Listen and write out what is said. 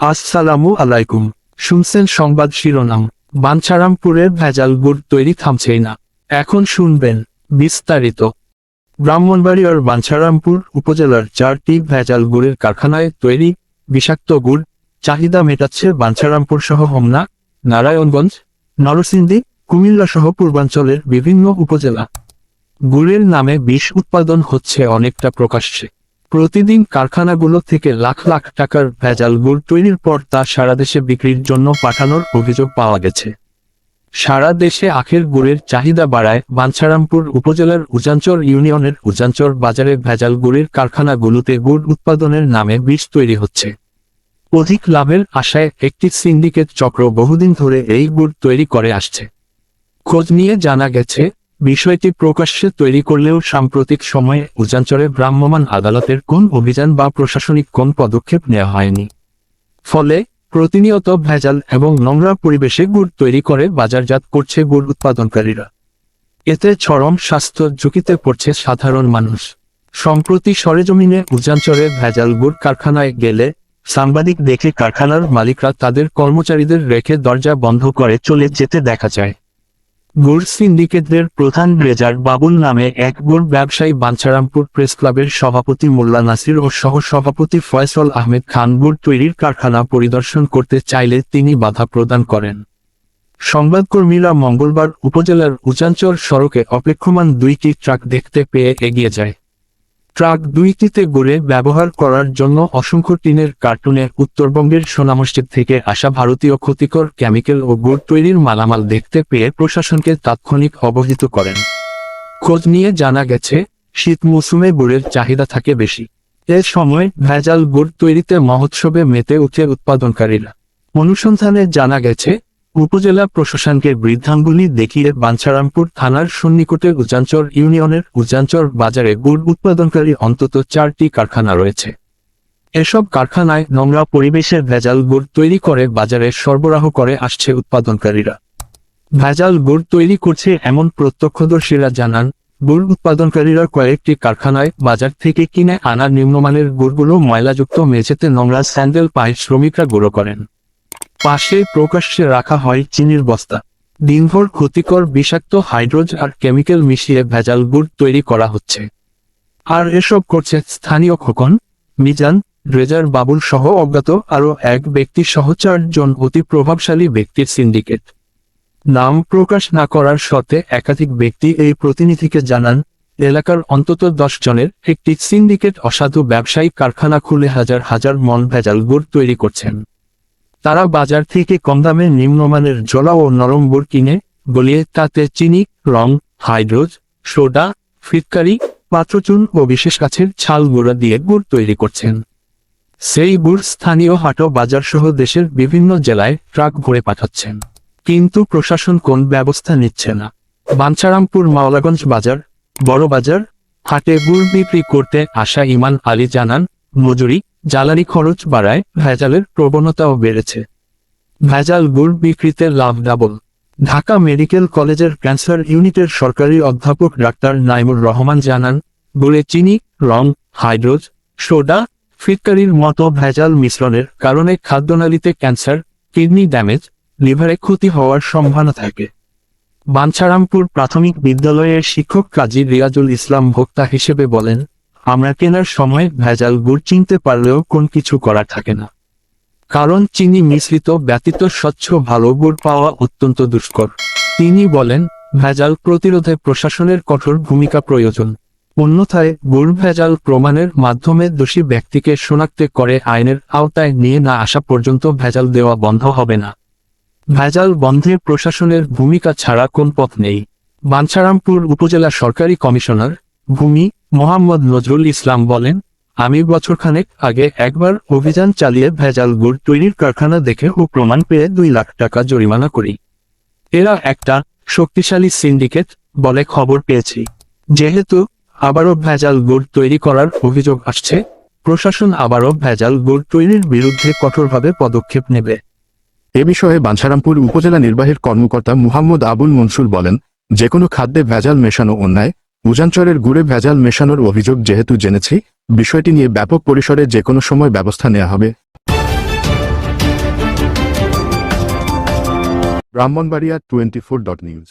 আসসালামু আলাইকুম। শুনছেন সংবাদ শিরোনাম। বাঞ্ছারামপুরের ভেজাল গুড় তৈরি থামছেই না। এখন শুনবেন বিস্তারিত। ব্রাহ্মণবাড়িয়ার বাঞ্ছারামপুর উপজেলার চারটি ভেজাল গুড়ের কারখানায় তৈরি বিষাক্ত গুড় চাহিদা মেটাচ্ছে বাঞ্ছারামপুর সহ হোমনা, নারায়ণগঞ্জ, নরসিংদী, কুমিল্লা সহ পূর্বাঞ্চলের বিভিন্ন উপজেলা। গুড়ের নামে বিষ উৎপাদন হচ্ছে অনেকটা প্রকাশ্যে। প্রতিদিন কারখানাগুলো থেকে লাখ লাখ টাকার ভেজাল গুড় তৈরির পর তা সারা দেশে বিক্রির জন্য পাঠানোর অভিযোগ পাওয়া গেছে। সারা দেশে আখের গুড়ের চাহিদা বাড়ায় বাঞ্ছারামপুর উপজেলার উজাঞ্চর ইউনিয়নের উজাঞ্চর বাজারে ভেজাল গুড়ের কারখানাগুলোতে গুড় উৎপাদনের নামে বীজ তৈরি হচ্ছে। অধিক লাভের আশায় একটি সিন্ডিকেট চক্র বহুদিন ধরে এই গুড় তৈরি করে আসছে। খোঁজ নিয়ে জানা গেছে বিষয়টি প্রকাশ্যে তৈরি করলেও সাম্প্রতিক সময়ে উজাঞ্চরে ভ্রাম্যমাণ আদালতের কোন অভিযান বা প্রশাসনিক কোন পদক্ষেপ নেওয়া হয়নি। ফলে প্রতিনিয়ত ভেজাল এবং নোংরা পরিবেশে গুড় তৈরি করে বাজারজাত করছে গুড় উৎপাদনকারীরা। এতে চরম স্বাস্থ্য ঝুঁকিতে পড়ছে সাধারণ মানুষ। সম্প্রতি সরেজমিনে উজাঞ্চরে ভেজাল গুড় কারখানায় গেলে সাংবাদিক দেখে কারখানার মালিকরা তাদের কর্মচারীদের রেখে দরজা বন্ধ করে চলে যেতে দেখা যায়। গুড় সিন্ডিকেটদের প্রধান রেজার বাবুল নামে এক গুড় ব্যবসায়ী বাঞ্ছারামপুর প্রেস ক্লাবের সভাপতি মোল্লা নাসির ও সহ সভাপতি ফয়সল আহমেদ খান গুড় তৈরির কারখানা পরিদর্শন করতে চাইলে তিনি বাধা প্রদান করেন। সংবাদকর্মীরা মঙ্গলবার উপজেলার উচাঞ্চল সড়কে অপেক্ষমান দুইটি ট্রাক দেখতে পেয়ে এগিয়ে যায়। ট্রাক দুইটিতে গড়ে ব্যবহার করার জন্য অসংখ্য টিনের কার্টুনে উত্তরবঙ্গের সোনামসজিদ থেকে আসা ভারতীয় ক্ষতিকর কেমিক্যাল ও গুড় তৈরির মালামাল দেখতে পেয়ে প্রশাসনকে তাৎক্ষণিক অবহিত করেন। খোঁজ নিয়ে জানা গেছে, শীত মৌসুমে গুড়ের চাহিদা থাকে বেশি। এ সময় ভেজাল গুড় তৈরিতে মহোৎসবে মেতে উঠে উৎপাদনকারীরা। অনুসন্ধানে জানা গেছে উপজেলা প্রশাসনকে বৃদ্ধাঙ্গুলি দেখিয়ে বাঞ্ছারামপুর থানার সন্নিকটে উজাঞ্চর ইউনিয়নের উজাঞ্চর বাজারে গুড় উৎপাদনকারী অন্তত চারটি কারখানা রয়েছে। এসব কারখানায় নোংরা পরিবেশের ভেজাল গুড় তৈরি করে বাজারে সরবরাহ করে আসছে উৎপাদনকারীরা। ভেজাল গুড় তৈরি করছে এমন প্রত্যক্ষদর্শীরা জানান, গুড় উৎপাদনকারীরা কয়েকটি কারখানায় বাজার থেকে কিনে আনা নিম্নমানের গুড়গুলো ময়লাযুক্ত মেঝেতে নোংরা স্যান্ডেল পায়ে শ্রমিকরা গুঁড়ো করেন। পাশে প্রকাশ্যে রাখা হয় চিনির বস্তা। দিনভর ক্ষতিকর বিষাক্ত হাইড্রোজ আর কেমিক্যাল মিশিয়ে ভেজাল গুড় তৈরি করা হচ্ছে। আর এসব করছে স্থানীয় খোকন, মিজান, রেজার বাবুল সহ অজ্ঞাত আরও এক ব্যক্তি সহ চারজন অতি প্রভাবশালী ব্যক্তির সিন্ডিকেট। নাম প্রকাশ না করার শর্তে একাধিক ব্যক্তি এই প্রতিনিধিকে জানান, এলাকার অন্তত দশ জনের একটি সিন্ডিকেট অসাধু ব্যবসায়িক কারখানা খুলে হাজার হাজার মন ভেজাল গুড় তৈরি করছেন। তারা বাজার থেকে কম দামে নিম্নমানের জলা ও নরম গুড় কিনে, গলিয়ে তাতে চিনি, রং, হাইড্রোজ, সোডা, ফিটকারি, পাত্রচুন ও বিশেষ গাছের ছাল গুঁড়া দিয়ে গুড় তৈরি করছেন। সেই গুড় স্থানীয় হাট ও বাজার সহ দেশের বিভিন্ন জেলায় ট্রাক ভরে পাঠাচ্ছেন। কিন্তু প্রশাসন কোন ব্যবস্থা নিচ্ছে না। বাঞ্ছারামপুর মাওলাগঞ্জ বাজার, বড় বাজার, হাটে গুড় বিক্রি করতে আসা ইমান আলী জানান, মজুরি জ্বালানি খরচ বাড়ায় ভেজালের প্রবণতাও বেড়েছে। ভেজাল গুড় বিক্রিতে লাভ ডাবল। ঢাকা মেডিকেল কলেজের ক্যান্সার ইউনিটের সরকারি অধ্যাপক ডাক্তার নাইমুর রহমান জানান, গুড়ে চিনি, রং, হাইড্রোজ, সোডা, ফিটকারির মতো ভেজাল মিশ্রণের কারণে খাদ্যনালীতে ক্যান্সার, কিডনি ড্যামেজ, লিভারে ক্ষতি হওয়ার সম্ভাবনা থাকে। বাঞ্ছারামপুর প্রাথমিক বিদ্যালয়ের শিক্ষক কাজী রিয়াজুল ইসলাম ভোক্তা হিসেবে বলেন আমরা কেনার সময় ভেজাল গুড় চিনতে পারলেও কোন কিছু করার থাকে না। কারণ চিনি মিশ্রিত, ব্যতীত স্বচ্ছ, ভালো গুড় পাওয়া অত্যন্ত দুষ্কর। তিনি বলেন, ভেজাল প্রতিরোধে প্রশাসনের কঠোর ভূমিকা প্রয়োজন। অন্যথায়, গুড় ভেজাল প্রমাণের মাধ্যমে দোষী ব্যক্তিকে শনাক্ত করে আইনের আওতায় নিয়ে না আসা পর্যন্ত ভেজাল দেওয়া বন্ধ হবে না। ভেজাল বন্ধে প্রশাসনের ভূমিকা ছাড়া কোন পথ নেই। বাঞ্ছারামপুর উপজেলা সরকারি কমিশনার, ভূমি মোহাম্মদ নজরুল ইসলাম বলেন, আমি বছরখানেক আগে একবার অভিযান চালিয়ে ভেজাল গুড় তৈরির কারখানা দেখে ও প্রমাণ পেয়ে দুই লাখ টাকা জরিমানা করি। এরা একটা শক্তিশালী সিন্ডিকেট বলে খবর পেয়েছি। যেহেতু আবারও ভেজাল গুড় তৈরি করার অভিযোগ আসছে, প্রশাসন আবারও ভেজাল গুড় তৈরির বিরুদ্ধে কঠোরভাবে পদক্ষেপ নেবে। এ বিষয়ে বাঞ্ছারামপুর উপজেলা নির্বাহীর কর্মকর্তা মুহাম্মদ আবুল মনসুর বলেন যে কোনো খাদ্যে ভেজাল মেশানো অন্যায় পূজাঞ্চলের গুড়ে ভেজাল মেশানোর অভিযোগ যেহেতু জেনেছি, বিষয়টি নিয়ে ব্যাপক পরিসরে যে কোনো সময় ব্যবস্থা নেওয়া হবে। Brahmanbaria twenty four dot news.